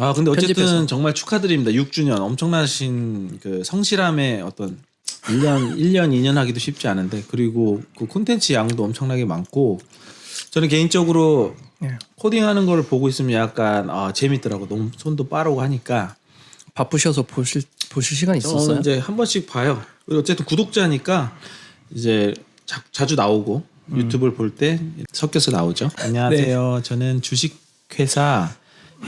아 근데 어쨌든 편집해서. 정말 축하드립니다. 6주년 엄청나신 그 성실함의 어떤 1년 1년 2년 하기도 쉽지 않은데 그리고 그 콘텐츠 양도 엄청나게 많고 저는 개인적으로 예. 코딩하는 걸 보고 있으면 약간 아, 재밌더라고. 너무 손도 빠르고 하니까 바쁘셔서 보실 보실 시간 있었어요? 이제 한 번씩 봐요. 그리고 어쨌든 구독자니까 이제 자, 자주 나오고 음. 유튜브를 볼 때 섞여서 나오죠. 안녕하세요. 네. 저는 주식회사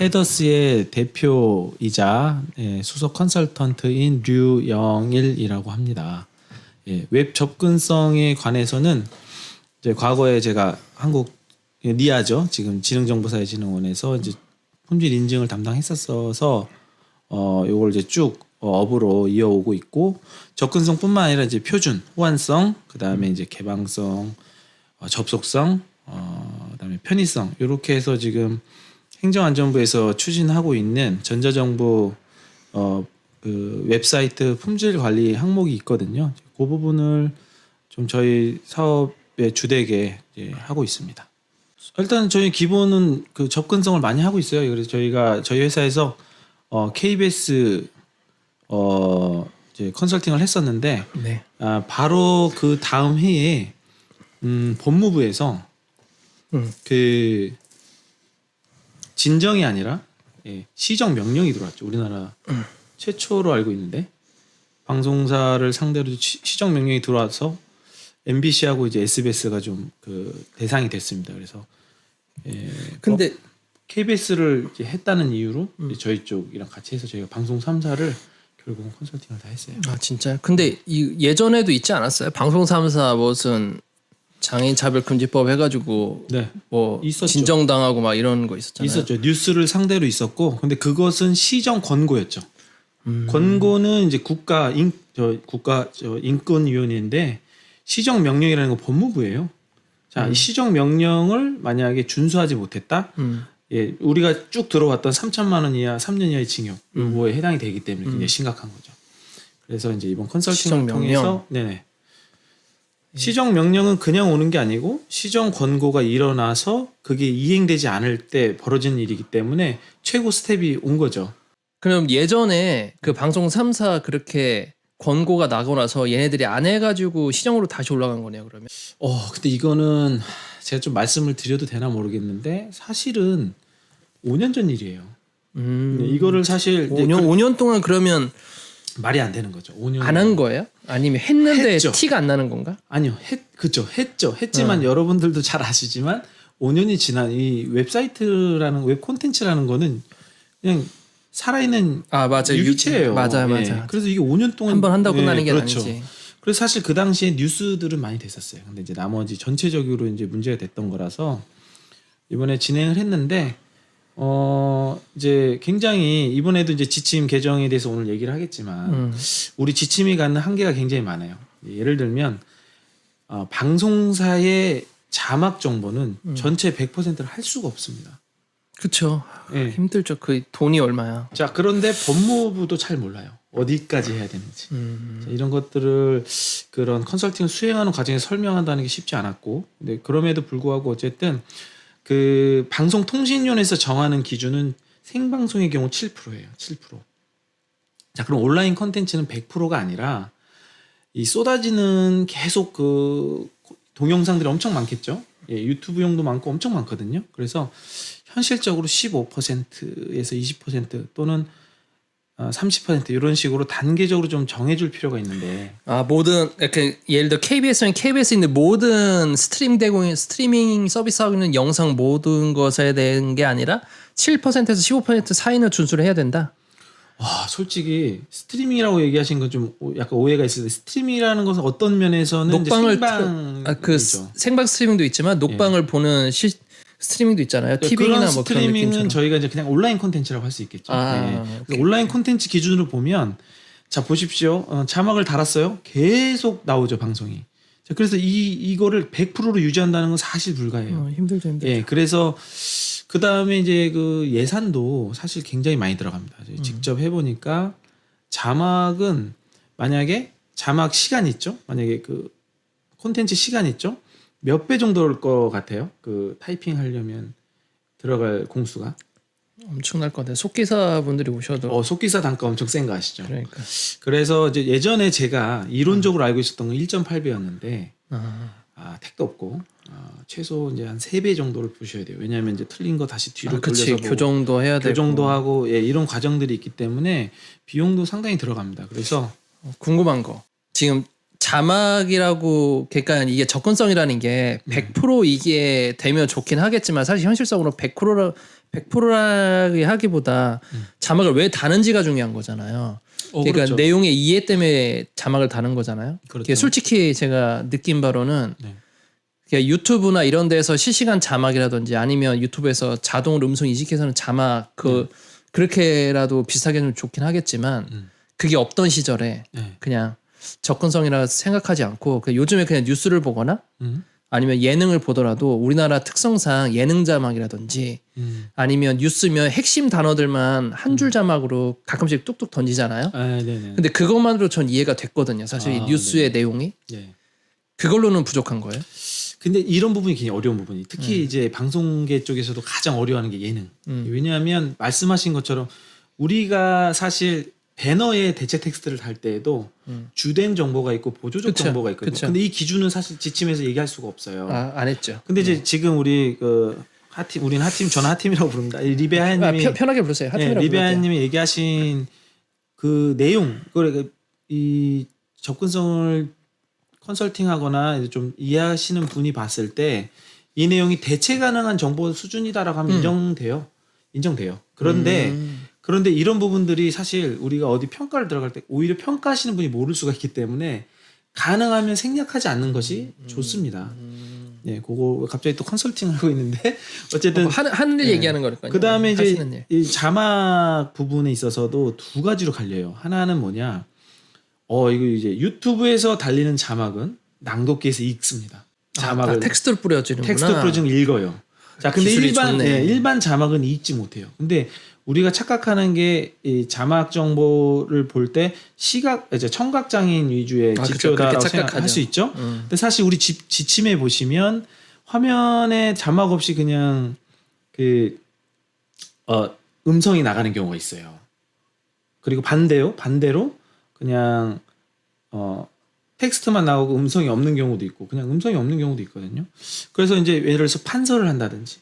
헤더스의 대표이자 예, 수석 컨설턴트인 류영일이라고 합니다. 예, 웹 접근성에 관해서는 이제 과거에 제가 한국 예, 니아죠 지금 지능정보사회진흥원에서 이제 품질 인증을 담당했었어서 어 요걸 이제 쭉 어, 업으로 이어오고 있고 접근성뿐만 아니라 이제 표준, 호환성, 그 다음에 이제 개방성, 어, 접속성, 어, 그다음에 편의성 이렇게 해서 지금 행정안전부에서 추진하고 있는 전자정보 어, 그 웹사이트 품질 관리 항목이 있거든요. 그 부분을 좀 저희 사업의 주되게 하고 있습니다. 일단 저희 기본은 그 접근성을 많이 하고 있어요. 그래서 저희가 저희 회사에서 어, KBS 어, 이제 컨설팅을 했었는데 네. 아, 바로 그 다음 해에 음, 법무부에서 음. 그 진정이 아니라 예, 시정 명령이 들어왔죠. 우리나라 최초로 알고 있는데 방송사를 상대로 시, 시정 명령이 들어와서 MBC하고 이제 SBS가 좀 그 대상이 됐습니다. 그래서 예, 근데 KBS를 이제 했다는 이유로 음. 저희 쪽이랑 같이 해서 저희가 방송 3사를 결국은 컨설팅을 다 했어요. 아 진짜요? 근데 이 예전에도 있지 않았어요? 방송 3사 무슨 장애인 차별 금지법 해가지고 네. 뭐 있었죠. 진정당하고 막 이런 거 있었잖아요. 있었죠. 뉴스를 상대로 있었고, 근데 그것은 시정 권고였죠. 음. 권고는 이제 국가 인, 저 국가 저 인권위원회인데 시정 명령이라는 건 법무부예요. 자, 이 시정 명령을 만약에 준수하지 못했다, 음. 예, 우리가 쭉 들어왔던 3천만 원 이하 3년 이하의 징역 요거에 해당이 되기 때문에 굉장히 심각한 거죠. 그래서 이제 이번 컨설팅을 시정 명령. 통해서 네네. 시정 명령은 그냥 오는 게 아니고 시정 권고가 일어나서 그게 이행되지 않을 때 벌어지는 일이기 때문에 최고 스텝이 온 거죠. 그럼 예전에 그 방송 3사 그렇게 권고가 나고 나서 얘네들이 안 해가지고 시정으로 다시 올라간 거네요. 그러면 어, 근데 이거는 제가 좀 말씀을 드려도 되나 모르겠는데 사실은 5년 전 일이에요. 음. 네, 이거를 사실 이제 5년 5년 동안 그러면 그- 말이 안 되는 거죠. 5년 안 한 거예요? 아니면 했는데 했죠. 티가 안 나는 건가? 아니요, 했 그죠, 했죠, 했지만 어. 여러분들도 잘 아시지만 5년이 지난 이 웹사이트라는 웹 콘텐츠라는 거는 그냥 살아있는 아 맞아 유기체예요. 맞아요, 예. 맞아. 그래서 이게 5년 동안 한 번 한다고 예, 끝나는 게 그렇죠. 아니지. 그래서 사실 그 당시에 뉴스들은 많이 됐었어요. 근데 이제 나머지 전체적으로 이제 문제가 됐던 거라서 이번에 진행을 했는데 어 이제 굉장히 이번에도 이제 지침 개정에 대해서 오늘 얘기를 하겠지만 음. 우리 지침이 갖는 한계가 굉장히 많아요. 예를 들면 어, 방송사의 자막 정보는 음. 전체 100%를 할 수가 없습니다. 그쵸. 예. 힘들죠. 그 돈이 얼마야? 자 그런데 법무부도 잘 몰라요. 어디까지 해야 되는지. 음. 자, 이런 것들을 그런 컨설팅을 수행하는 과정에 설명한다는 게 쉽지 않았고, 근데 그럼에도 불구하고 어쨌든 그 방송통신위원회에서 정하는 기준은 생방송의 경우 7%예요. 7%. 자, 그럼 온라인 컨텐츠는 100%가 아니라 이 쏟아지는 계속 그 동영상들이 엄청 많겠죠. 예, 유튜브용도 많고 엄청 많거든요. 그래서 현실적으로 15%에서 20% 또는 어, 30% 이런 식으로 단계적으로 좀 정해줄 필요가 있는데 아 모든 이렇게 예를 들어 KBS는 KBS 있는 모든 스트림 있는 스트리밍 서비스하고 있는 영상 모든 것에 대한 게 아니라 7%에서 15% 사이는 준수를 해야 된다. 와 솔직히 스트리밍이라고 얘기하신 건 좀 약간 오해가 있어요. 스트리밍이라는 것은 어떤 면에서는 녹방을 생방 아 그 생방 스트리밍도 있지만 녹방을 보는 시, 스트리밍도 있잖아요. TV나 그런 뭐 그런 스트리밍은 느낌처럼. 저희가 이제 그냥 온라인 콘텐츠라고 할 수 있겠죠. 아, 네. 그래서 온라인 콘텐츠 기준으로 보면 자 보십시오. 어, 자막을 달았어요. 계속 나오죠 방송이. 자, 그래서 이 이거를 100%로 유지한다는 건 사실 불가해요. 어, 힘들죠, 힘들죠. 예, 그래서 그 다음에 이제 그 예산도 사실 굉장히 많이 들어갑니다. 음. 직접 해보니까 자막은 만약에 자막 시간 있죠? 만약에 그 콘텐츠 시간 있죠? 몇 배 정도일 것 같아요? 그 타이핑 하려면 들어갈 공수가 엄청날 것 같아요. 속기사 분들이 오셔도 어, 속기사 단가 엄청 센 거 아시죠? 그러니까. 그래서 이제 예전에 제가 이론적으로 알고 있었던 건 1.8배였는데 아, 아, 택도 없고 아, 최소 이제 한 3배 정도를 보셔야 돼요. 왜냐하면 이제 틀린 거 다시 뒤로 아, 그치 돌려서 보고 교정도 해야 되고 교정도 하고 예, 이런 과정들이 있기 때문에 비용도 상당히 들어갑니다. 그래서 어, 궁금한 거 지금 자막이라고 그러니까 이게 접근성이라는 게 음. 100% 이게 되면 좋긴 하겠지만 사실 현실적으로 100%라 100%라게 하기보다 자막을 왜 다는지가 중요한 거잖아요. 음. 어, 그러니까 그렇죠. 내용의 이해 때문에 자막을 다는 거잖아요. 그렇죠. 그게 솔직히 제가 느낀 바로는 네. 그냥 유튜브나 이런 데서 실시간 자막이라든지 아니면 유튜브에서 자동으로 음성 인식해서는 자막 그 그렇게라도 비슷하게 좀 좋긴 하겠지만 음. 그게 없던 시절에 네. 그냥 접근성이라 생각하지 않고 그 요즘에 그냥 뉴스를 보거나 음. 아니면 예능을 보더라도 우리나라 특성상 예능 자막이라든지 음. 아니면 뉴스면 핵심 단어들만 한 줄 자막으로 가끔씩 뚝뚝 던지잖아요. 아. 근데 그것만으로 전 이해가 됐거든요. 사실 이 아, 뉴스의 내용이 네. 그걸로는 부족한 거예요. 근데 이런 부분이 굉장히 어려운 부분이 특히 이제 방송계 쪽에서도 가장 어려워하는 게 예능. 음. 왜냐하면 말씀하신 것처럼 우리가 사실 배너에 대체 텍스트를 달 때에도 음. 주된 정보가 있고 보조적 그쵸, 정보가 있거든요. 그쵸. 근데 이 기준은 사실 지침에서 얘기할 수가 없어요. 아, 안 했죠. 근데 이제 지금 우리 그 하팀, 우리는 하팀, 저는 하팀이라고 부릅니다. 이 리베 아, 편- 편하게 부르세요. 예, 하트미라고 리베 부를게요. 하님이 얘기하신 그 내용, 그이 접근성을 컨설팅하거나 좀 이해하시는 분이 봤을 때 이 내용이 대체 가능한 정보 수준이다라고 하면 음. 인정돼요. 인정돼요. 그런데 음. 그런데 이런 부분들이 사실 우리가 어디 평가를 들어갈 때 오히려 평가하시는 분이 모를 수가 있기 때문에 가능하면 생략하지 않는 것이 음. 좋습니다. 예, 그거 갑자기 또 컨설팅을 하고 있는데 어쨌든 어, 하는 하는 일 네. 얘기하는 거니까요. 그 다음에 이제. 이 자막 부분에 있어서도 두 가지로 갈려요. 하나는 뭐냐, 어 이거 이제 유튜브에서 달리는 자막은 낭독기에서 읽습니다. 자막을 아, 텍스트를 뿌려주는구나. 텍스트 프로징 읽어요. 자, 근데 일반. 예, 일반 자막은 읽지 못해요. 근데 우리가 착각하는 게 이 자막 정보를 볼 때 시각 이제 청각 장애인 위주의 아. 지표다라고 생각할. 수 있죠. 음. 근데 사실 우리 지, 지침에 보시면 화면에 자막 없이 그냥 그 어, 음성이 나가는 경우가 있어요. 그리고 반대요. 반대로 그냥 어 텍스트만 나오고 음성이 없는 경우도 있고 그냥 음성이 없는 경우도 있거든요. 그래서 이제 예를 들어서 판서를 한다든지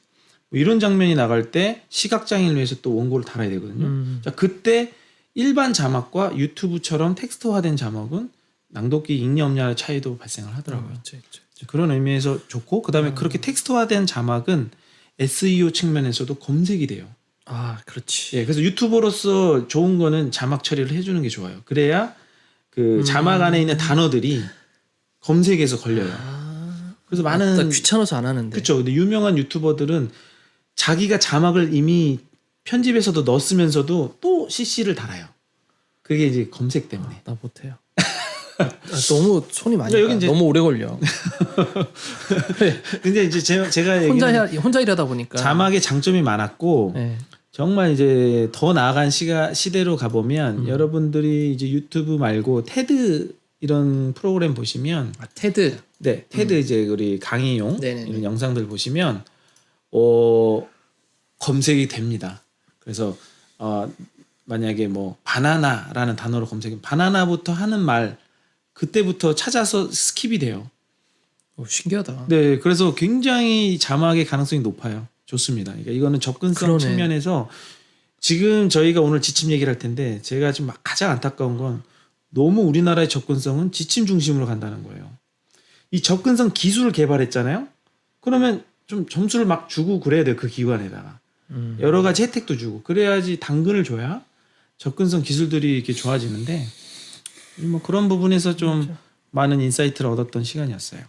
뭐 이런 장면이 나갈 때 시각장애인을 위해서 또 원고를 달아야 되거든요. 음. 자 그때 일반 자막과 유튜브처럼 텍스트화된 자막은 낭독기 읽냐 없냐의 차이도 발생을 하더라고요. 있죠, 있죠. 그런 의미에서 좋고 그다음에 그렇게 텍스트화된 자막은 SEO 측면에서도 검색이 돼요. 아, 그렇지. 예, 그래서 유튜버로서 좋은 거는 자막 처리를 해주는 게 좋아요. 그래야 그 자막 안에 있는 단어들이 검색에서 걸려요. 아, 그래서 나 많은 귀찮아서 안 하는데. 그렇죠. 근데 유명한 유튜버들은 자기가 자막을 이미 편집에서도 넣었으면서도 또 CC를 달아요. 그게 이제 검색 때문에. 나 못해요. 아, 너무 손이 많이 가. 여기 이제- 너무 오래 걸려. 근데 이제 제가, 제가 혼자 얘기하는 해, 혼자 일하다 보니까. 자막의 장점이 많았고 네. 정말 이제 더 나아간 시가 시대로 가보면 음. 여러분들이 이제 유튜브 말고 테드 이런 프로그램 보시면 아, 테드. 네 테드 이제 우리 강의용 음. 네네네. 이런 영상들 보시면 어 검색이 됩니다. 그래서 어 만약에 뭐 바나나라는 단어로 검색하면 바나나부터 하는 말 그때부터 찾아서 스킵이 돼요. 오, 신기하다. 네, 그래서 굉장히 자막의 가능성이 높아요. 좋습니다. 그러니까 이거는 접근성 그러네. 측면에서 지금 저희가 오늘 지침 얘기를 할 텐데 제가 지금 막 가장 안타까운 건 너무 우리나라의 접근성은 지침 중심으로 간다는 거예요. 이 접근성 기술을 개발했잖아요. 그러면 좀 점수를 막 주고 그래야 돼요. 그 기관에다가. 음. 여러 가지 혜택도 주고 그래야지 당근을 줘야 접근성 기술들이 이렇게 좋아지는데 뭐 그런 부분에서 좀 그렇죠. 많은 인사이트를 얻었던 시간이었어요.